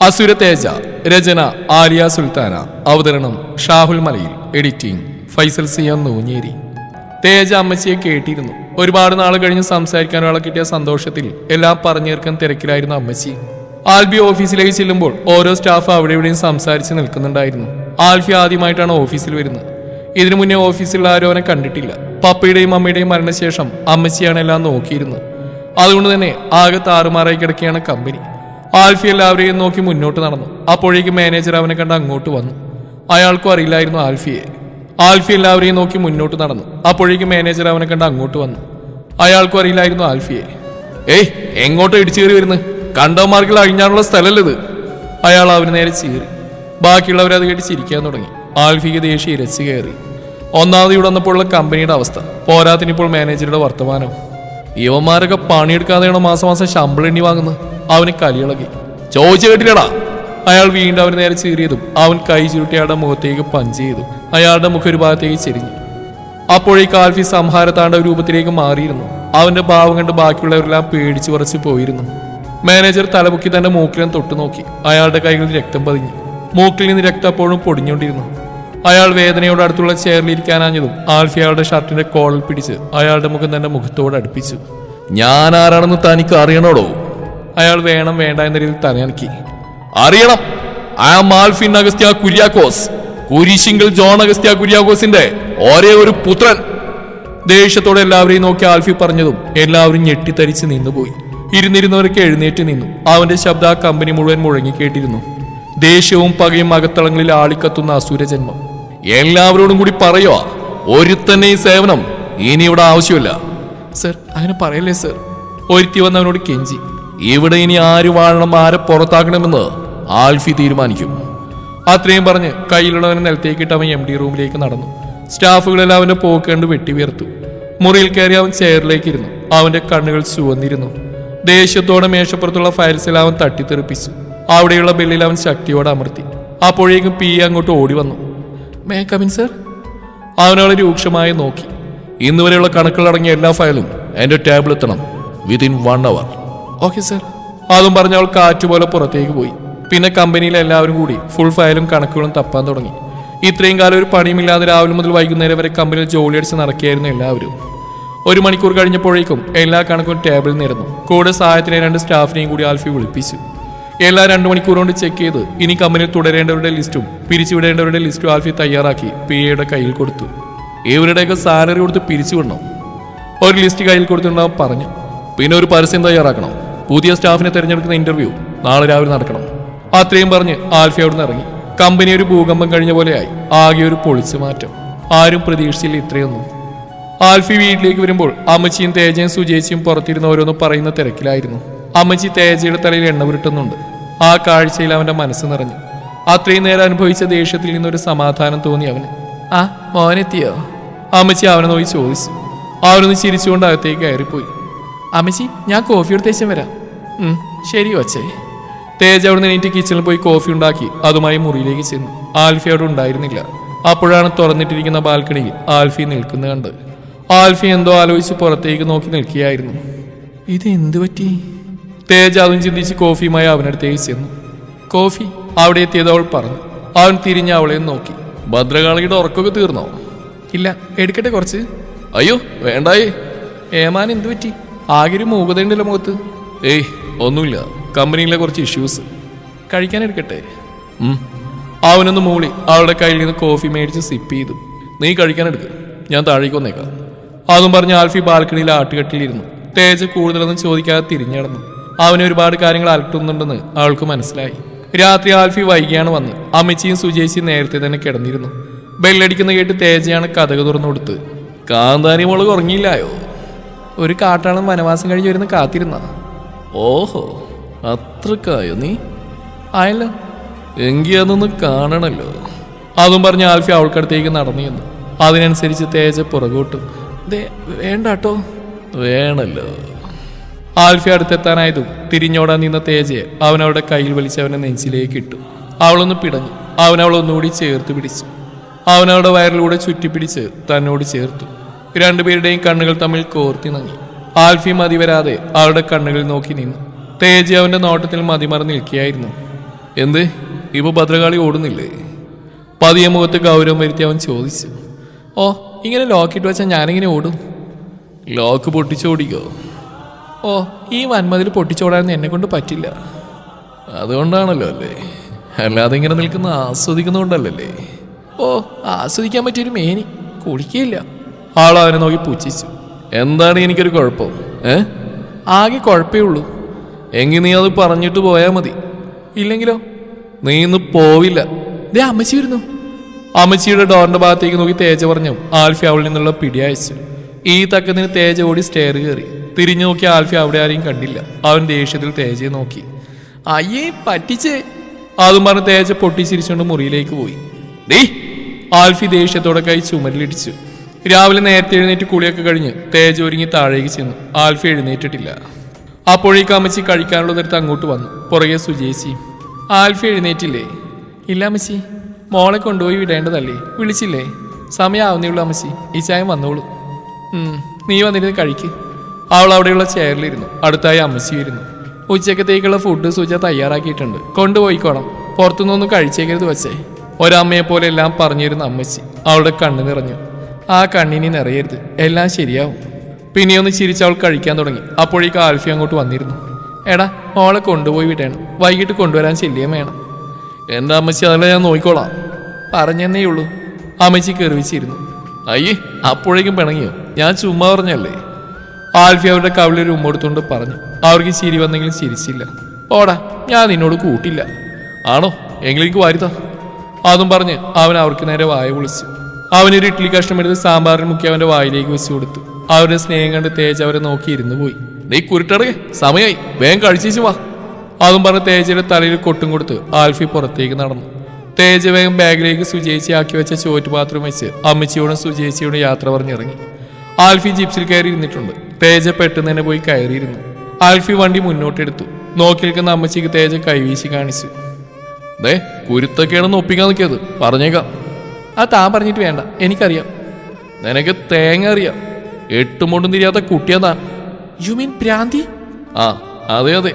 അസുര തേജ രചന ആലിയ സുൽത്താന അവതരണം ഷാഹുൽ മലയിൽ എഡിറ്റിംഗ് ഫൈസൽ സിയാൻ നൂഞ്ഞേരി. തേജ അമ്മച്ചിയെ കേട്ടിരുന്നു. ഒരുപാട് നാൾ കഴിഞ്ഞ് സംസാരിക്കാൻ ഒരാളെ കിട്ടിയ സന്തോഷത്തിൽ എല്ലാം പറഞ്ഞു തീർക്കാൻ തിരക്കിലായിരുന്നു അമ്മച്ചി. ആൽബി ഓഫീസിലേക്ക് ചെല്ലുമ്പോൾ ഓരോ സ്റ്റാഫ് അവിടെ ഇവിടെയും സംസാരിച്ച് നിൽക്കുന്നുണ്ടായിരുന്നു. ആൽഫി ആദ്യമായിട്ടാണ് ഓഫീസിൽ വരുന്നത്. ഇതിനു മുന്നേ ഓഫീസിൽ ആരും അവനെ കണ്ടിട്ടില്ല. പപ്പയുടെയും അമ്മയുടെയും മരണശേഷം അമ്മച്ചിയാണ് എല്ലാം നോക്കിയിരുന്നത്. അതുകൊണ്ട് തന്നെ ആകെ താറുമാറായി കിടക്കുകയാണ് കമ്പനി. ആൽഫി എല്ലാവരെയും നോക്കി മുന്നോട്ട് നടന്നു. അപ്പോഴേക്കും മാനേജർ അവനെ കണ്ട് അങ്ങോട്ട് വന്നു. അയാൾക്കും അറിയില്ലായിരുന്നു ആൽഫിയെ. ആൽഫി എല്ലാവരെയും നോക്കി മുന്നോട്ട് നടന്നു. അപ്പോഴേക്കും മാനേജർ അവനെ കണ്ട് അങ്ങോട്ട് വന്നു. അയാൾക്കും അറിയില്ലായിരുന്നു ആൽഫിയെ. ഏയ് എങ്ങോട്ടോ ഇടിച്ചു കയറി വരുന്നു? കണ്ടവന്മാർക്കിൽ അഴിഞ്ഞാനുള്ള സ്ഥലമല്ല ഇത്? അയാൾ അവന് നേരെ ചീറി. ബാക്കിയുള്ളവർ അത് കേട്ട് ചിരിക്കാൻ തുടങ്ങി. ആൽഫിക്ക് ദേഷ്യം ഇരച്ചു കയറി. ഒന്നാമത് ഇവിടെ വന്നപ്പോഴുള്ള കമ്പനിയുടെ അവസ്ഥ. പോരാത്തിനിപ്പോൾ മാനേജറുടെ വർത്തമാനം. ഇവന്മാരൊക്കെ പണിയെടുക്കാതെയാണ് മാസം മാസം ശമ്പളം എണ്ണി വാങ്ങുന്നത് അവന് കലിയിളകി ചോദിച്ചു കേട്ടില്ലടാ. അയാൾ വീണ്ടും അവന് നേരെ ചീറിയതും അവൻ കൈ ചുരുട്ടി അയാളുടെ മുഖത്തേക്ക് പഞ്ച് ചെയ്തു. അയാളുടെ മുഖം ഒരു ഭാഗത്തേക്ക് ചെരിഞ്ഞു. അപ്പോഴേ കാൽഫി സംഹാരത്താണ്ട രൂപത്തിലേക്ക് മാറിയിരുന്നു. അവന്റെ ഭാവം കണ്ട് ബാക്കിയുള്ളവരെല്ലാം പേടിച്ചു പറിച്ച് പോയിരുന്നു. മാനേജർ തലമുക്കി തന്റെ മൂക്കിലും തൊട്ടു നോക്കി. അയാളുടെ കൈകളിൽ രക്തം പതിഞ്ഞു. മൂക്കിൽ നിന്ന് രക്തം അപ്പോഴും പൊടിഞ്ഞുകൊണ്ടിരുന്നു. അയാൾ വേദനയോട് അടുത്തുള്ള ചെയറിലിരിക്കാനാഞ്ഞതും ആൽഫി അയാളുടെ ഷർട്ടിന്റെ കോളിൽ പിടിച്ച് അയാളുടെ മുഖം തന്റെ മുഖത്തോട് അടുപ്പിച്ചു. ഞാൻ ആരാണെന്ന് തനിക്ക് അറിയണോടോ? അയാൾ വേണം വേണ്ട എന്ന രീതിയിൽ തലയനക്കി അറിയണം ആ മാൽഫിൻ അഗസ്ത്യ കുര്യാക്കോസ് കുരിശിങ്കിൾ ജോൺ അഗസ്ത്യ കുര്യാക്കോസിന്റെ ഒരേ ഒരു പുത്രൻ. ദേഷ്യത്തോടെ എല്ലാവരെയും നോക്കി ആൽഫി പറഞ്ഞതും എല്ലാവരും ഞെട്ടിത്തരിച്ച് നിന്നുപോയി ഇരുന്നിരുന്നവരൊക്കെ എഴുന്നേറ്റ് നിന്നു. അവന്റെ ശബ്ദ ആ കമ്പനി മുഴുവൻ മുഴങ്ങി കേട്ടിരുന്നു. ദേഷ്യവും പകയും അകത്തളങ്ങളിൽ ആളിക്കത്തുന്ന അസുരജന്മം എല്ലാവരോടും കൂടി പറയോ ഒരുത്തന്നെ ഈ സേവനം ഇനി ഇവിടെ ആവശ്യമില്ല. സർ അങ്ങനെ പറയല്ലേ സർ? ഒരുത്തി വന്നവനോട് കെഞ്ചി. ഇവിടെ ഇനി ആര് വാഴണം ആരെ പുറത്താക്കണമെന്ന് ആൽഫി തീരുമാനിക്കും. അത്രയും പറഞ്ഞ് കയ്യിലുള്ളവനെ നിലത്തേക്കിട്ട് അവൻ എം ഡി റൂമിലേക്ക് നടന്നു. സ്റ്റാഫുകളെല്ലാം അവനെ പോക്ക് കണ്ട് വെട്ടിവീർത്തു മുറിയിൽ കയറി അവൻ ചെയറിലേക്ക് ഇരുന്നു. അവന്റെ കണ്ണുകൾ ചുവന്നിരുന്നു. ദേഷ്യത്തോടെ മേശപ്പുറത്തുള്ള ഫയൽസിൽ അവൻ തട്ടിത്തെറിപ്പിച്ചു. അവിടെയുള്ള ബെല്ലിൽ അവൻ ശക്തിയോടെ അമർത്തി. അപ്പോഴേക്കും പി അങ്ങോട്ട് ഓടി വന്നു. മേ സർ അവനവളെ രൂക്ഷമായി നോക്കി. ഇന്നുവരെയുള്ള കണക്കുകളടങ്ങിയ എല്ലാ ഫയലും എന്റെ ടേബിൾ എത്തണം. Within one hour okay sir. അതും പറഞ്ഞ അവൾ കാറ്റുപോലെ പുറത്തേക്ക് പോയി. പിന്നെ കമ്പനിയിലെ എല്ലാവരും കൂടി ഫുൾ ഫയലും കണക്കുകളും തപ്പാൻ തുടങ്ങി. ഇത്രയും കാലം ഒരു പണിയുമില്ലാതെ രാവിലെ മുതൽ വൈകുന്നേരം വരെ കമ്പനിയിൽ ജോലി അടിച്ച് നടക്കുകയായിരുന്നു എല്ലാവരും. ഒരു മണിക്കൂർ കഴിഞ്ഞപ്പോഴേക്കും എല്ലാ കണക്കും ടേബിളിൽ നിന്നിരുന്നു. കൂടെ സഹായത്തിനെ രണ്ട് സ്റ്റാഫിനെയും കൂടി ആൽഫി വിളിപ്പിച്ചു. എല്ലാ രണ്ട് മണിക്കൂർ കൊണ്ട് ചെക്ക് ചെയ്ത് ഇനി കമ്പനിയിൽ തുടരേണ്ടവരുടെ ലിസ്റ്റും പിരിച്ചുവിടേണ്ടവരുടെ ലിസ്റ്റും ആൽഫി തയ്യാറാക്കി പി എയുടെ കയ്യിൽ കൊടുത്തു. ഇവരുടെയൊക്കെ സാലറി കൊടുത്ത് പിരിച്ചുവിടണം. ഒരു ലിസ്റ്റ് കയ്യിൽ കൊടുത്തിട്ടുണ്ടാവും പറഞ്ഞു. പിന്നെ ഒരു പരസ്യം തയ്യാറാക്കണം. പുതിയ സ്റ്റാഫിനെ തിരഞ്ഞെടുക്കുന്ന ഇന്റർവ്യൂ നാളെ രാവിലെ നടക്കണം. അത്രയും പറഞ്ഞ് ആൽഫി അവിടുന്ന് ഇറങ്ങി. കമ്പനി ഒരു ഭൂകമ്പം കഴിഞ്ഞ പോലെയായി. ആകെ ഒരു പൊളിച്ചു മാറ്റം. ആരും പ്രതീക്ഷിച്ചില്ല ഇത്രയൊന്നും. ആൽഫി വീട്ടിലേക്ക് വരുമ്പോൾ അമ്മച്ചിയും തേജയും സുജേച്ചിയും പുറത്തിരുന്ന് ഓരോന്ന് പറയുന്ന തിരക്കിലായിരുന്നു. അമ്മച്ചി തേജയുടെ തലയിൽ എണ്ണ പുരട്ടുന്നുണ്ട് ആ കാഴ്ചയിൽ അവന്റെ മനസ്സ് നിറഞ്ഞു. അത്രയും നേരം അനുഭവിച്ച ദേഷ്യത്തിൽ നിന്നൊരു സമാധാനം തോന്നി അവന്. ആ മോനെത്തിയോ? അമ്മച്ചി അവനെ നോക്കി ചോദിച്ചു. അവനൊന്ന് ചിരിച്ചുകൊണ്ട് അകത്തേക്ക് കയറിപ്പോയി. അമ്മച്ചി ഞാൻ കോഫി എടുത്തേച്ചും വരാം. ശരി വച്ചേ. തേജ് അവിടെ നിന്ന് എണീറ്റ് കിച്ചണിൽ പോയി കോഫി ഉണ്ടാക്കി അതുമായി മുറിയിലേക്ക് ചെന്നു. ആൽഫി അവിടെ ഉണ്ടായിരുന്നില്ല. അപ്പോഴാണ് തുറന്നിട്ടിരിക്കുന്ന ബാൽക്കണിയിൽ ആൽഫി നിൽക്കുന്ന കണ്ട് ആൽഫി എന്തോ ആലോചിച്ച് പുറത്തേക്ക് നോക്കി നിൽക്കുകയായിരുന്നു. ഇത് എന്തു പറ്റി? തേജ് അതും ചിന്തിച്ച് കോഫിയുമായി അവനടുത്തേക്ക് ചെന്നു. കോഫി? അവിടെ എത്തിയത് അവൾ പറഞ്ഞു. അവൻ തിരിഞ്ഞ് അവളെ നോക്കി. ഭദ്രകാളിയുടെ ഉറക്കമൊക്കെ തീർന്നോ? ഇല്ല എടുക്കട്ടെ കുറച്ച്. അയ്യോ വേണ്ടായി. ഏമാൻ എന്തു പറ്റി? ആകെ ഒരു മൂകതയുണ്ടല്ലോ മുഖത്ത്. ഏയ് ഒന്നുമില്ല. കമ്പനിയിലെ കുറച്ച് ഇഷ്യൂസ് കഴിക്കാനെടുക്കട്ടെ. അവനൊന്ന് മൂളി. അവളുടെ കയ്യിൽ നിന്ന് കോഫി മേടിച്ച് സിപ്പ് ചെയ്തു. നീ കഴിക്കാൻ എടുക്ക് ഞാൻ താഴേക്ക് വന്നേക്കാം. അതും പറഞ്ഞ് ആൽഫി ബാൽക്കണിയിൽ ആട്ടുകെട്ടിലിരുന്നു. തേജ് കൂടുതലൊന്നും ചോദിക്കാതെ തിരിഞ്ഞടന്നു. അവന് ഒരുപാട് കാര്യങ്ങൾ അലട്ടുന്നുണ്ടെന്ന് അവൾക്ക് മനസ്സിലായി. രാത്രി ആൽഫി വൈകിയാണ് വന്ന്. അമ്മച്ചിയും സുജേച്ചിയും നേരത്തെ തന്നെ കിടന്നിരുന്നു. ബെല്ലടിക്കുന്ന കേട്ട് തേജയാണ് കഥക തുറന്നു കൊടുത്ത് കാന്താരി മുളക് ഉറങ്ങിയില്ലായോ? ഒരു കാട്ടാളം വനവാസം കഴിഞ്ഞ് വരുന്ന കാത്തിരുന്ന ഓഹോ അത്രക്കായോ നീ? ആയല്ലോ എങ്കി അതൊന്ന് കാണണല്ലോ. അതും പറഞ്ഞ് ആൽഫി അവൾക്കടുത്തേക്ക് നടന്നു ചെന്നു അതിനനുസരിച്ച് തേജ പുറകോട്ടു. ദേ വേണ്ട കേട്ടോ വേണല്ലോ. ആൽഫി അടുത്തെത്താനായതും തിരിഞ്ഞോടാൻ നിന്ന തേജയെ അവൻ അവളുടെ കയ്യിൽ വലിച്ച് അവനെ നെഞ്ചിലേക്ക് ഇട്ടു അവളൊന്ന് പിടഞ്ഞു. അവൻ ചേർത്ത് പിടിച്ചു. അവൻ വയറിലൂടെ ചുറ്റിപ്പിടിച്ച് തന്നോട് ചേർത്തു. രണ്ടുപേരുടെയും കണ്ണുകൾ തമ്മിൽ കോർത്തിണങ്ങി. ആൽഫി മതി വരാതെ അവളുടെ കണ്ണുകളിൽ നോക്കി നിന്നു. തേജി അവന്റെ നോട്ടത്തിൽ മതിമറന്ന് നിൽക്കുകയായിരുന്നു. എന്ത്? ഇപ്പൊ ഭദ്രകാളി ഓടുന്നില്ലേ? പതിയെ മുഖത്ത് ഗൗരവം വരുത്തി അവൻ ചോദിച്ചു. ഓ ഇങ്ങനെ ലോക്കിട്ട് വെച്ചാൽ ഞാനിങ്ങനെ ഓടും? ലോക്ക് പൊട്ടിച്ചോടിക്കോ? ഓ ഈ വന്മതിൽ പൊട്ടിച്ചോടാൻ എന്നെ കൊണ്ട് പറ്റില്ല. അതുകൊണ്ടാണല്ലോ അല്ലേ? അല്ലാതെ ഇങ്ങനെ നിൽക്കുന്ന ആസ്വദിക്കുന്നതുകൊണ്ടല്ലേ ഓ ആസ്വദിക്കാൻ പറ്റിയൊരു മേനി. കുടിക്കുകയില്ല ആൾ അവനെ നോക്കി പുച്ഛിച്ചു. എന്താണ് എനിക്കൊരു കുഴപ്പം? ഏ? ആകെ കുഴപ്പമേ ഉള്ളൂ. എങ്കിൽ നീ അത് പറഞ്ഞിട്ട് പോയാ മതി. ഇല്ലെങ്കിലോ? നീ ഇന്ന് പോവില്ല. ദേ അമ്മച്ചി വരുന്നു. അമ്മച്ചിയുടെ ഡോറിന്റെ ഭാഗത്തേക്ക് നോക്കി തേജ പറഞ്ഞു ആൽഫി അവളിൽ നിന്നുള്ള പിടി അയച്ചു. ഈ തക്കത്തിന് തേജ ഓടി സ്റ്റെയർ കയറി. തിരിഞ്ഞു നോക്കി ആൽഫി അവിടെ ആരെയും കണ്ടില്ല. അവൻ ദേഷ്യത്തിൽ തേജയെ നോക്കി. അയ്യേ പറ്റിച്ചേ. അതും പറഞ്ഞ് തേജ പൊട്ടിച്ചിരിച്ചുകൊണ്ട് മുറിയിലേക്ക് പോയി. ഡേ ആൽഫി ദേഷ്യത്തോടെ കൈ ചുമരിലിടിച്ചു. രാവിലെ നേരത്തെ എഴുന്നേറ്റ് കുളിയൊക്കെ കഴിഞ്ഞ് തേജ് ഒരുങ്ങി താഴേക്ക് ചെന്നു. ആൽഫി എഴുന്നേറ്റിട്ടില്ല. അപ്പോഴേക്ക് അമ്മച്ചി കഴിക്കാനുള്ള നേരത്ത് അങ്ങോട്ട് വന്നു. പുറകെ സുജേച്ചി ആൽഫി എഴുന്നേറ്റില്ലേ? ഇല്ല അമ്മച്ചി. മോളെ കൊണ്ടുപോയി വിടേണ്ടതല്ലേ? വിളിച്ചില്ലേ? സമയമാവുന്നേ ഉള്ളൂ അമ്മച്ചി. ഈ ചായം വന്നോളൂ. നീ വന്നിരുന്ന് കഴിക്ക്. അവൾ അവിടെയുള്ള ചെയറിലിരുന്നു. അടുത്തായി അമ്മച്ചി ഇരുന്നു. ഉച്ചക്കത്തേക്കുള്ള ഫുഡ് സുജ തയ്യാറാക്കിയിട്ടുണ്ട്. കൊണ്ടുപോയിക്കോണം. പുറത്തുനിന്നൊന്നും കഴിച്ചേക്കരുത് വച്ചേ. ഒരമ്മയെപ്പോലെ എല്ലാം പറഞ്ഞിരുന്ന അമ്മച്ചി അവളുടെ കണ്ണു നിറഞ്ഞു. ആ കണ്ണിനി നിറയരുത്. എല്ലാം ശരിയാവും. പിന്നെ ഒന്ന് അവൾ കഴിക്കാൻ തുടങ്ങി. അപ്പോഴേക്ക് ആൽഫി അങ്ങോട്ട് വന്നിരുന്നു. എടാ മോളെ കൊണ്ടുപോയി വിടേണം. വൈകിട്ട് കൊണ്ടുവരാൻ ശല്യം വേണം. എന്റെ അമ്മച്ചി അതെല്ലാം ഞാൻ നോക്കിക്കോളാം? പറഞ്ഞെന്നേ ഉള്ളൂ. അമ്മച്ചി കെറിവിച്ചിരുന്നു. അയ്യേ അപ്പോഴേക്കും പിണങ്ങിയോ? ഞാൻ ചുമ്മാ പറഞ്ഞല്ലേ? ആൽഫി അവരുടെ കവിളിൽ ഉമ്മെടുത്തുകൊണ്ട് പറഞ്ഞു. അവർക്ക് ചിരി വന്നെങ്കിലും ചിരിച്ചില്ല. ഓടാ ഞാൻ നിന്നോട് കൂട്ടില്ല. ആണോ? എങ്കിലേക്ക് വാരിതാ. അതും പറഞ്ഞ് അവൻ അവർക്ക് നേരെ വായ വിളിച്ചു അവനൊരു ഇഡ്ഡലി കഷ്ണം എടുത്ത് സാമ്പാറിന് മുക്കി അവന്റെ വായിലേക്ക് വെച്ചു കൊടുത്തു. അവരുടെ സ്നേഹം കണ്ട് തേജ് അവരെ നോക്കി ഇരുന്നു പോയി. നീ കുരുട്ടടേ സമയായി. വേഗം കഴിച്ചേച്ചു വാ. അതും പറഞ്ഞ് തേജയുടെ തലയിൽ കൊട്ടും കൊടുത്ത് ആൽഫി പുറത്തേക്ക് നടന്നു. തേജ വേഗം ബാഗിലേക്ക് സുജയിച്ചി ആക്കി വെച്ച ചോറ്റ് പാത്രം വെച്ച് അമ്മച്ചിയോടും സുജയിച്ചിയോടും യാത്ര പറഞ്ഞിറങ്ങി. ആൽഫി ജിപ്സിൽ കയറി ഇരുന്നിട്ടുണ്ട്. തേജ പെട്ടെന്ന് തന്നെ പോയി കയറിയിരുന്നു. ആൽഫി വണ്ടി മുന്നോട്ടെടുത്തു. നോക്കി നിൽക്കുന്ന അമ്മച്ചിക്ക് തേജ കൈവീശി കാണിച്ചു. ദേ കുരുത്തൊക്കെയാണെന്ന് ഒപ്പിക്കാൻ നിൽക്കിയത്. പറഞ്ഞേക്കാം. ആ താൻ പറഞ്ഞിട്ട് വേണ്ട. എനിക്കറിയാം. നിനക്ക് തേങ്ങ അറിയാം. എട്ടും കൊണ്ടും തിരിയാത്ത കുട്ടിയാ താൻ. യു മീൻ പ്രാന്തി ആ അതെ അതെ.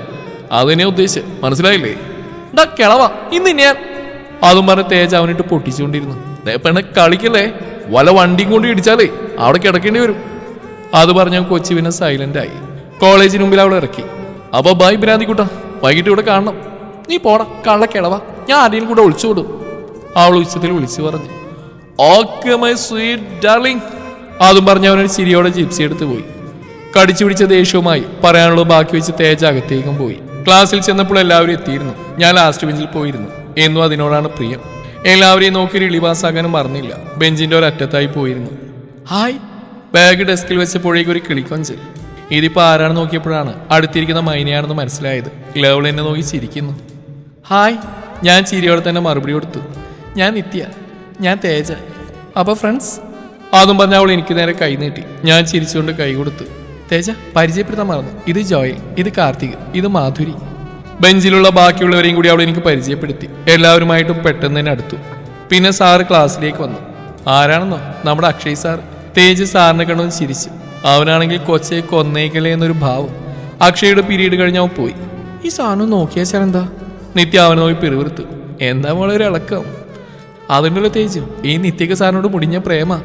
അതിനെ ഉദ്ദേശിച്ച്. മനസ്സിലായില്ലേ? ഡാ കിളവാ. ഇന്ന് ഞാൻ അതും പറഞ്ഞ തേജ അവനിട്ട് പൊട്ടിച്ചുകൊണ്ടിരുന്നു. പെണ്ണ് കളിക്കല്ലേ? വല വണ്ടിയും കൊണ്ട് ഇടിച്ചാലേ അവിടെ കിടക്കേണ്ടി വരും. അത് പറഞ്ഞ കൊച്ചു പിന്നെ സൈലന്റ് ആയി. കോളേജിന് മുമ്പിൽ അവിടെ ഇറക്കി. അപ്പൊ ബൈ കൂട്ടാ. വൈകിട്ട് ഇവിടെ കാണണം. നീ പോടാ. കള്ള കിളവാ. ഞാൻ ആരെയും കൂടെ ഒളിച്ചു കൊടുക്കും അവൾ ഉച്ചത്തിൽ വിളിച്ചു പറഞ്ഞു. Okay my sweet darling. അതും പറഞ്ഞ് അവനൊരു ചിരിയോടെ ജിപ്സി എടുത്ത് പോയി. കടിച്ചു പിടിച്ച ദേഷ്യവുമായി പറയാനുള്ളത് ബാക്കി വെച്ച് തേജ അകത്തേക്കും പോയി. ക്ലാസ്സിൽ ചെന്നപ്പോൾ എല്ലാവരും എത്തിയിരുന്നു. ഞാൻ ലാസ്റ്റ് ബെഞ്ചിൽ പോയിരുന്നു. എന്നും അതിനോടാണ് പ്രിയം. എല്ലാവരെയും നോക്കി ഒരു ഇളിവാസാകാനും മറന്നില്ല. ബെഞ്ചിന്റെ ഒരറ്റത്തായി പോയിരുന്നു. ഹായ്. ബാഗ് ഡെസ്കിൽ വെച്ചപ്പോഴേക്കും ഒരു കിളിക്കൊഞ്ചൽ ഇതിപ്പോ ആരാണ് നോക്കിയപ്പോഴാണ് അടുത്തിരിക്കുന്ന മൈനയാണെന്ന് മനസ്സിലായത്. ലവൾ എന്നെ നോക്കി ചിരിക്കുന്നു. ഹായ്. ഞാൻ ചിരിയോടെ തന്നെ മറുപടി കൊടുത്തു. ഞാൻ നിത്യ. ഞാൻ തേജ അപ്പോൾ ഫ്രണ്ട്സ് അതും പറഞ്ഞ അവൾ എനിക്ക് നേരെ കൈ നീട്ടി. ഞാൻ ചിരിച്ചുകൊണ്ട് കൈ കൊടുത്തു തേജ പരിചയപ്പെടുത്താൻ മറന്നു. ഇത് ജോയൽ ഇത് കാർത്തിക് ഇത് മാധുരി. ബെഞ്ചിലുള്ള ബാക്കിയുള്ളവരെയും കൂടി അവൾ എനിക്ക് പരിചയപ്പെടുത്തി. എല്ലാവരുമായിട്ടും പെട്ടെന്ന് തന്നെ അടുത്തു. പിന്നെ സാറ് ക്ലാസ്സിലേക്ക് വന്നു. ആരാണെന്നോ? നമ്മുടെ അക്ഷയ് സാർ തേജ് സാറിനെ കണ്ടൊന്ന് ചിരിച്ചു. അവനാണെങ്കിൽ കൊച്ചയെ കൊന്നേക്കലേ എന്നൊരു ഭാവം. അക്ഷയുടെ പീരീഡ് കഴിഞ്ഞ് അവൻ പോയി. ഈ സാധനം നോക്കിയാച്ചാൽ എന്താ? നിത്യ അവനെ നോക്കി പിറുവിറുത്തു എന്താ മോളെ ഒരു ഇളക്കം? അതുണ്ടല്ലോ തേജു ഈ നിത്യക്ക് സാറിനോട് മുടിഞ്ഞ പ്രേമ.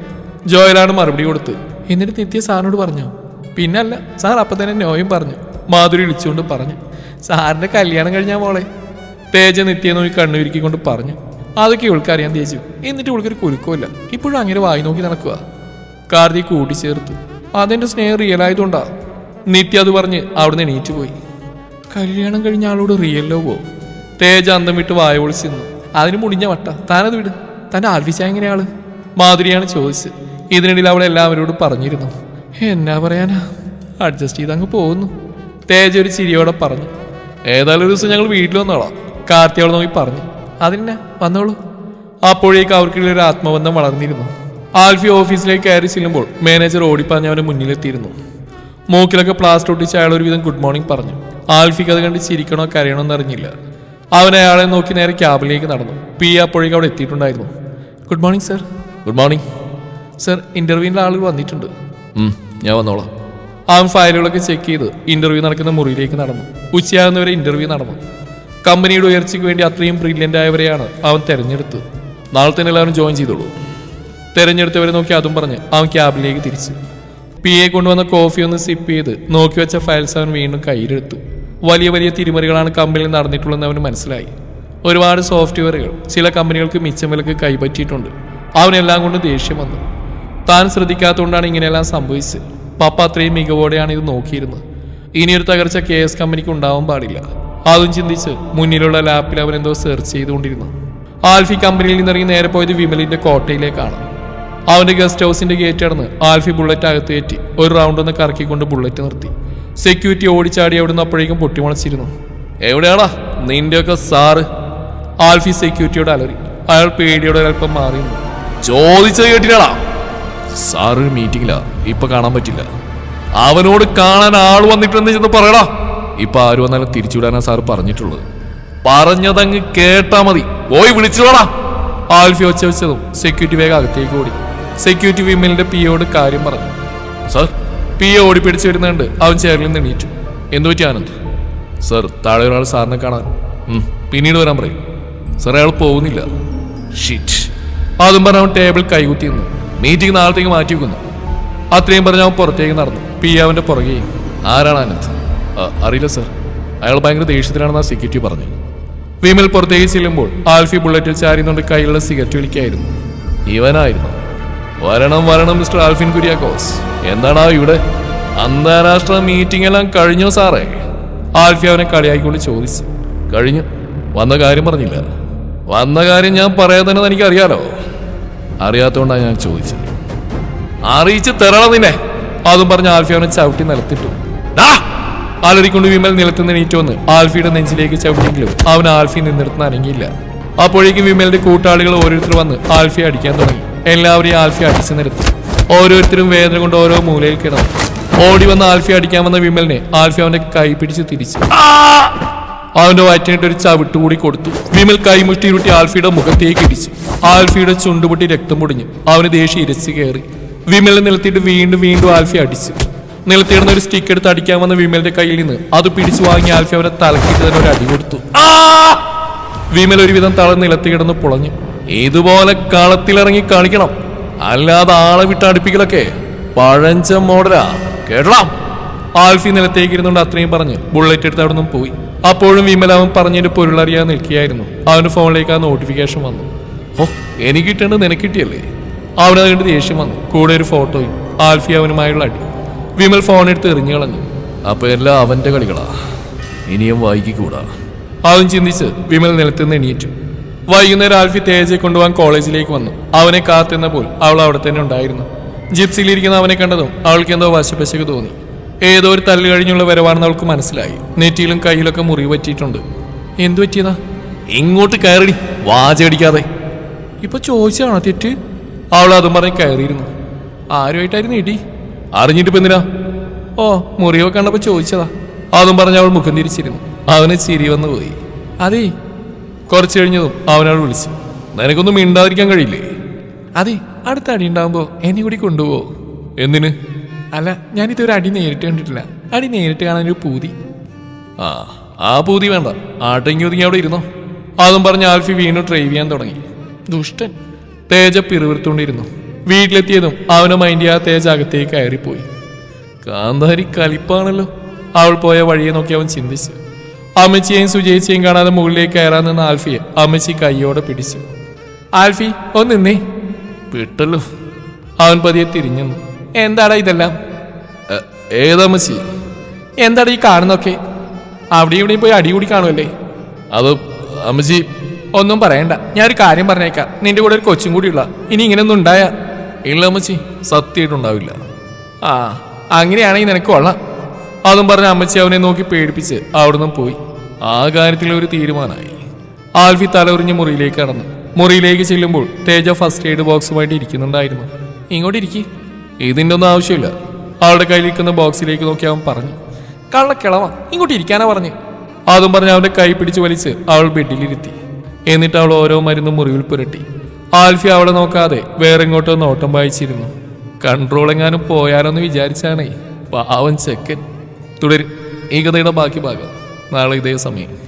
ജോയലാണ് മറുപടി കൊടുത്ത്. എന്നിട്ട് നിത്യ സാറിനോട് പറഞ്ഞു? പിന്നല്ല സാർ അപ്പൊ തന്നെ നോയും പറഞ്ഞു. മാധുരി വിളിച്ചുകൊണ്ട് പറഞ്ഞു സാറിന്റെ കല്യാണം കഴിഞ്ഞാ മോളെ. തേജ നിത്യ നോക്കി കണ്ണുരുക്കിക്കൊണ്ട് പറഞ്ഞു അതൊക്കെ ഇവൾക്ക് അറിയാൻ തേജു. എന്നിട്ട് ഇവൾക്കൊരു കുരുക്കുമില്ല. ഇപ്പോഴും അങ്ങനെ വായി നോക്കി നടക്കുക കാർതി കൂട്ടിച്ചേർത്തു. അതെന്റെ സ്നേഹം റിയൽ ആയതുകൊണ്ടാ. നിത്യ അത് പറഞ്ഞ് അവിടുന്ന് എണീറ്റ് പോയി. കല്യാണം കഴിഞ്ഞ ആളോട് റിയല്ലോ പോ തേജ അന്തം വിട്ട് വായ പൊളിച്ചിരുന്നു അതിന് മുടിഞ്ഞ വട്ട. താനത് വിട്. തന്റെ ആൽപ്പിച്ച എങ്ങനെയാൾ? മാധുരിയാണ് ചോദിച്ചത്. ഇതിനിടയിൽ അവൾ എല്ലാവരോടും പറഞ്ഞിരുന്നു. എന്നാ പറയാനാ? അഡ്ജസ്റ്റ് ചെയ്ത് അങ്ങ് പോകുന്നു. തേജ ഒരു ചിരിയോടെ പറഞ്ഞു. ഏതായാലും ഒരു ദിവസം ഞങ്ങൾ വീട്ടിൽ വന്നോളാം. കാർത്തി നോക്കി പറഞ്ഞു. അതിന്നെ വന്നോളൂ. അപ്പോഴേക്ക് അവർക്കുള്ള ഒരു ആത്മബന്ധം വളർന്നിരുന്നു. ആൽഫി ഓഫീസിലേക്ക് കയറി ചെല്ലുമ്പോൾ മാനേജർ ഓടിപ്പറഞ്ഞ് അവന്റെ മുന്നിലെത്തിയിരുന്നു. മൂക്കിലൊക്കെ പ്ലാസ്റ്റർ ഒട്ടിച്ച് അയാൾ ഒരുവിധം ഗുഡ് മോർണിംഗ് പറഞ്ഞു. ആൽഫിക്ക് അത് കണ്ട് ചിരിക്കണോ കരയണോ എന്നറിഞ്ഞില്ല. അവൻ അയാളെ നോക്കി നേരെ ക്യാബിലേക്ക് നടന്നു. പി അപ്പോഴേക്ക് അവിടെ എത്തിയിട്ടുണ്ടായിരുന്നു. Good morning sir good morning sir ഇന്റർവ്യൂവിന്റെ ആളുകൾ വന്നിട്ടുണ്ട്. ഞാൻ വന്നോളാം. അവൻ ഫയലുകളൊക്കെ ചെക്ക് ചെയ്ത് ഇന്റർവ്യൂ നടക്കുന്ന മുറിയിലേക്ക് നടന്നു. ഉച്ചയാകുന്നവരെ ഇന്റർവ്യൂ നടന്നു. കമ്പനിയുടെ ഉയർച്ചയ്ക്ക് വേണ്ടി അത്രയും ബ്രില്യന്റ് ആയവരെയാണ് അവൻ തിരഞ്ഞെടുത്ത്. നാളെ തന്നെ എല്ലാവരും ജോയിൻ ചെയ്തോളൂ. തിരഞ്ഞെടുത്തവരെ നോക്കി അതും പറഞ്ഞ് അവൻ ക്യാബിലേക്ക് തിരിച്ചു. പി എ കൊണ്ടുവന്ന കോഫി ഒന്ന് സിപ്പ് ചെയ്ത് നോക്കി വെച്ച ഫയൽസ് അവൻ വീണ്ടും കയ്യിലെടുത്തു. വലിയ വലിയ തിരിമറികളാണ് കമ്പനിയിൽ നടന്നിട്ടുള്ളതെന്ന് അവന് മനസ്സിലായി. ഒരുപാട് സോഫ്റ്റ്വെയറുകൾ ചില കമ്പനികൾക്ക് മിച്ചം വിലക്ക് കൈപ്പറ്റിയിട്ടുണ്ട്. അവനെല്ലാം കൊണ്ട് ദേഷ്യം വന്നു. താൻ ശ്രദ്ധിക്കാത്തതുകൊണ്ടാണ് ഇങ്ങനെയെല്ലാം സംഭവിച്ചത്. പപ്പ അത്രയും മികവോടെയാണ് ഇത് നോക്കിയിരുന്നത്. ഇനിയൊരു തകർച്ച കെ എസ് കമ്പനിക്ക് ഉണ്ടാവാൻ പാടില്ല. അതും ചിന്തിച്ച് മുന്നിലുള്ള ലാപ്പിൽ അവൻ എന്തോ സെർച്ച് ചെയ്തുകൊണ്ടിരുന്നു. ആൽഫി കമ്പനിയിൽ നിന്നിറങ്ങി നേരെ പോയത് വിമലിന്റെ കോട്ടയിലേക്കാണ്. അവന്റെ ഗസ്റ്റ് ഹൗസിന്റെ ഗേറ്റ് അടന്ന് ആൽഫി ബുള്ളറ്റ് അകത്ത് കയറ്റി ഒരു റൗണ്ട് ഒന്ന് കറക്കിക്കൊണ്ട് ബുള്ളറ്റ് നിർത്തി. സെക്യൂരിറ്റി ഓടിച്ചാടി അവിടുന്ന് അപ്പോഴേക്കും പൊട്ടിമുളച്ചിരുന്നു എവിടെയാടാ? നിന്റെയൊക്കെ സാറ്. ആൽഫി സെക്യൂരിറ്റിയോട് അലറി. അയാൾ പേടിയോടെ അല്പം മാറി. ചോദിച്ചത് കേട്ടില്ലടാ. സാറ് മീറ്റിംഗിലാ ഇപ്പൊ കാണാൻ പറ്റില്ല. അവനോട് കാണാൻ ആൾ വന്നിട്ടുണ്ട് ചെന്ന് പറയടാ. ഇപ്പൊ ആര് വന്നാലും തിരിച്ചുവിടാനാ സാറ് പറഞ്ഞിട്ടുള്ളത്. പറഞ്ഞതങ്ങ് കേട്ടാ മതി. പോയി വിളിച്ചോടാ ആൽഫി ഒച്ച വെച്ചതും സെക്യൂരിറ്റി വേഗം അകത്തേക്ക് ഓടി. സെക്യൂരിറ്റി വിമലിന്റെ പിയോട് കാര്യം പറഞ്ഞു. സാർ പി എ ഓടി പിടിച്ചു വരുന്നുണ്ട്. അവൻ ചെയറിൽ നിന്ന് എണീറ്റു. എന്തു പറ്റി ആനന്ദ്? സർ താഴെ ഒരാൾ സാറിനെ കാണാൻ. പിന്നീട് വരാൻ പറയും. സർ അയാൾ പോകുന്നില്ല. ഷിറ്റ്. അതും പറഞ്ഞ് അവൻ ടേബിൾ കൈകുത്തി നിന്നു. മീറ്റിംഗ് നാളത്തേക്ക് മാറ്റി വെക്കുന്നു അത്രയും പറഞ്ഞ് അവൻ പുറത്തേക്ക് നടന്നു. പി അവന്റെ പുറകെയും ആരാണ് ആനന്ദ്? "ആ, അറിയില്ല സർ. അയാൾ ഭയങ്കര ദേഷ്യത്തിലാണെന്ന് ആ സെക്യൂരിറ്റി പറഞ്ഞു വിമൽ പുറത്തേക്ക് ചെല്ലുമ്പോൾ ആൽഫി ബുള്ളറ്റിൽ ചാരിന്നുകൊണ്ട് കയ്യിലുള്ള സിഗരറ്റ് വിളിക്കായിരുന്നു. ഇവനായിരുന്നു. വരണം വരണം മിസ്റ്റർ ആൽഫിൻ കുര്യാക്കോസ്. എന്താണാ ഇവിടെ? അന്താരാഷ്ട്ര മീറ്റിംഗ് എല്ലാം കഴിഞ്ഞോ സാറേ? ആൽഫി അവനെ കളിയാക്കിക്കൊണ്ട് ചോദിച്ചു. കഴിഞ്ഞു. വന്ന കാര്യം പറഞ്ഞില്ല. വന്ന കാര്യം ഞാൻ പറയാതെ തന്നെ എനിക്ക് അറിയാലോ അറിയാത്തോണ്ടാണ് ഞാൻ ചോദിച്ചത്. അറിയിച്ച് തരണം നിന്നെ. അതും പറഞ്ഞ് ആൽഫി അവനെ ചവിട്ടി നിലത്തിട്ടു! അലറിക്കൊണ്ട് വിമൽ നിലത്ത് നിന്നീറ്റ് വന്ന് ആൽഫിയുടെ നെഞ്ചിലേക്ക് ചവിട്ടിയെങ്കിലും അവൻ ആൽഫി നിന്നിടത്ത് അനങ്ങിയില്ല. അപ്പോഴേക്കും വിമലിന്റെ കൂട്ടാളികൾ ഓരോരുത്തർ വന്ന് ആൽഫിയെ അടിക്കാൻ തുടങ്ങി. എല്ലാവരെയും ആൽഫി അടിച്ചു നിരത്തി ഓരോരുത്തരും വേദന കൊണ്ട് ഓരോ മൂലയിൽ കിടന്നു. ഓടി വന്ന് ആൽഫി അടിക്കാൻ വന്ന വിമലിനെ ആൽഫി അവന്റെ കൈ പിടിച്ച് തിരിച്ചു. അവന്റെ വയറ്റിനിട്ട് ഒരു ചവിട്ട് കൂടി കൊടുത്തു. വിമൽ കൈമുട്ടി ഇരുട്ടി ആൽഫിയുടെ മുഖത്തേക്ക് ഇടിച്ചു. ആൽഫിയുടെ ചുണ്ടുപൊട്ടി രക്തം പൊടിഞ്ഞു. അവന് ദേഷ്യം ഇരച്ചു കയറി. വിമലിനെ നിലത്തിയിട്ട് വീണ്ടും വീണ്ടും ആൽഫി അടിച്ചു. നിലത്തിടുന്ന ഒരു സ്റ്റിക്ക് എടുത്ത് അടിക്കാൻ വന്ന വിമലിന്റെ കയ്യിൽ നിന്ന് അത് പിടിച്ചു വാങ്ങി ആൽഫി അവനെ തലക്കിട്ട് തന്നെ ഒരു അടി കൊടുത്തു. വിമൽ ഒരുവിധം തളർന്ന് നിലത്ത് കിടന്ന് പുളഞ്ഞു. ഇതുപോലെ കളത്തിലിറങ്ങി കളിക്കണം. അല്ലാതെ ആളെ വിട്ട് അടുപ്പിക്കലൊക്കെ. പഴഞ്ച മോഡലാ. കേട്ടണം ആൽഫി നിലത്തേക്ക് ഇരുന്നുകൊണ്ട് അത്രയും പറഞ്ഞ് ബുള്ളറ്റ് എടുത്ത് അവിടെ നിന്നും പോയി. അപ്പോഴും വിമലാവൻ പറഞ്ഞതിന്റെ പൊരുളറിയാൻ നിൽക്കുകയായിരുന്നു. അവന് ഫോണിലേക്ക് ആ നോട്ടിഫിക്കേഷൻ വന്നു. ഓ എനിക്ക് കിട്ടേണ്ടത് നിനക്ക് കിട്ടിയല്ലേ? അവനത് കണ്ട് ദേഷ്യം വന്നു. കൂടെ ഒരു ഫോട്ടോയും ആൽഫി അവനുമായുള്ള അടി. വിമൽ ഫോൺ എടുത്ത് എറിഞ്ഞു കളഞ്ഞു. അപ്പൊ എല്ലാം അവന്റെ കളികളാ. ഇനിയും വായിക്കൂടാ അവൻ ചിന്തിച്ച് വിമൽ നിലത്തുനിന്ന് എണീറ്റു. വൈകുന്നേരം ആൽഫി തേജയെ കൊണ്ടുപോകാൻ കോളേജിലേക്ക് വന്നു. അവനെ കാത്തുന്നപ്പോൾ അവൾ അവിടെ തന്നെ ഉണ്ടായിരുന്നു. ജിപ്സിയിലിരിക്കുന്ന അവനെ കണ്ടതും അവൾക്ക് എന്തോ വശപ്പശക്ക് തോന്നി. ഏതോ ഒരു തല്ല് കഴിഞ്ഞുള്ള വരവാണെന്ന് അവൾക്ക് മനസ്സിലായി. നെറ്റിയിലും കയ്യിലൊക്കെ മുറിവ് പറ്റിയിട്ടുണ്ട്. എന്തു പറ്റിയതാ? ഇങ്ങോട്ട് കയറി വാചടിക്കാതെ ഇപ്പൊ ചോദിച്ചാണോ തെറ്റ്? അവൾ അതും പറഞ്ഞ് കയറിയിരുന്നു. ആരുമായിട്ടായിരുന്നു ഇടി? അറിഞ്ഞിട്ട് എന്തിനാ? ഓ മുറിവൊക്കെ കണ്ടപ്പോ ചോദിച്ചതാ. അതും പറഞ്ഞ് അവൾ മുഖം തിരിച്ചിരുന്നു. അവന് ചിരി വന്നു പോയി അതേ കുറച്ച് കഴിഞ്ഞതും അവനോട് വിളിച്ചു. നിനക്കൊന്നും മിണ്ടാതിരിക്കാൻ കഴിയില്ലേ? അതെ അടുത്ത അടി ഉണ്ടാകുമ്പോ എന്നെ കൂടി കൊണ്ടുപോ. എന്തിന്? അല്ല ഞാനിതൊരു അടി നേരിട്ട് കണ്ടിട്ടില്ല. അടി നേരിട്ട് കാണാൻ ഒരു പൂതി. ആ ആ പൂതി വേണ്ട. ആട്ടെങ്കി ഒതുങ്ങി അവിടെ ഇരുന്നോ. അതും പറഞ്ഞ് ആൽഫി വീണ്ടും ഡ്രൈവ് ചെയ്യാൻ തുടങ്ങി. ദുഷ്ടൻ. തേജ പിറുവിറുത്തോണ്ടിരുന്നു വീട്ടിലെത്തിയതും അവനെ മൈൻഡ് ആ തേജ അകത്തേക്ക് കയറിപ്പോയി. കാന്താരി കലിപ്പാണല്ലോ. അവൾ പോയ വഴിയെ നോക്കി അവൻ ചിന്തിച്ചു. അമ്മച്ചിയെയും സുജയിച്ചയും കാണാതെ മുകളിലേക്ക് കയറാൻ നിന്ന് ആൽഫിയെ അമ്മച്ചി കൈയോടെ പിടിച്ചു. ആൽഫി ഒന്ന് നിന്നേ. വിട്ടല്ലോ. അവൻ പതിയെ തിരിഞ്ഞു എന്താടാ ഇതെല്ലാം? "എ- ഏതമ്മച്ചി എന്താടാ ഈ കാണുന്നൊക്കെ അവിടെ ഇവിടെയും പോയി അടി കൂടി കാണുമല്ലേ അത് അമ്മച്ചി ഒന്നും പറയണ്ട. ഞാനൊരു കാര്യം പറഞ്ഞേക്കാം. നിന്റെ കൂടെ ഒരു കൊച്ചും കൂടി ഉള്ള ഇനി ഇങ്ങനെയൊന്നും ഉണ്ടായ ഇല്ല അമ്മച്ചി സത്യമായിട്ടുണ്ടാവില്ല. ആ അങ്ങനെയാണെങ്കിൽ നിനക്ക് കൊള്ളാം. അതും പറഞ്ഞ അമ്മച്ചി അവനെ നോക്കി പേടിപ്പിച്ച് അവിടുന്ന് പോയി. ആ കാര്യത്തിൽ ഒരു തീരുമാനമായി. ആൽവി തലറിഞ്ഞ് മുറിയിലേക്ക് കടന്നു. മുറിയിലേക്ക് ചെല്ലുമ്പോൾ തേജ ഫസ്റ്റ് എയ്ഡ് ബോക്സുമായിട്ട് ഇരിക്കുന്നുണ്ടായിരുന്നു. ഇങ്ങോട്ട് ഇരിക്കി. ഇതിന്റെ ഒന്നും ആവശ്യമില്ല. ആളുടെ കയ്യിലിരിക്കുന്ന ബോക്സിലേക്ക് നോക്കി അവൻ പറഞ്ഞു കള്ളക്കിളവ. ഇങ്ങോട്ട് ഇരിക്കാനാ പറഞ്ഞു. അതും പറഞ്ഞ് അവന്റെ കൈ പിടിച്ച് വലിച്ച് അവൾ ബെഡിലിരുത്തി. എന്നിട്ട് അവൾ ഓരോ മരുന്നും മുറിവിൽ പുരട്ടി. ആൽഫി അവളെ നോക്കാതെ വേറെ ഇങ്ങോട്ടൊന്ന് നോട്ടം വായിച്ചിരുന്നു. കൺട്രോൾ എങ്ങാനും പോയാലോന്ന് വിചാരിച്ചാണേ. പാവൻ ചെക്കൻ. തുടരും. ഈ കഥയുടെ ബാക്കി ഭാഗം. നാളെ ഇതേ സമയം.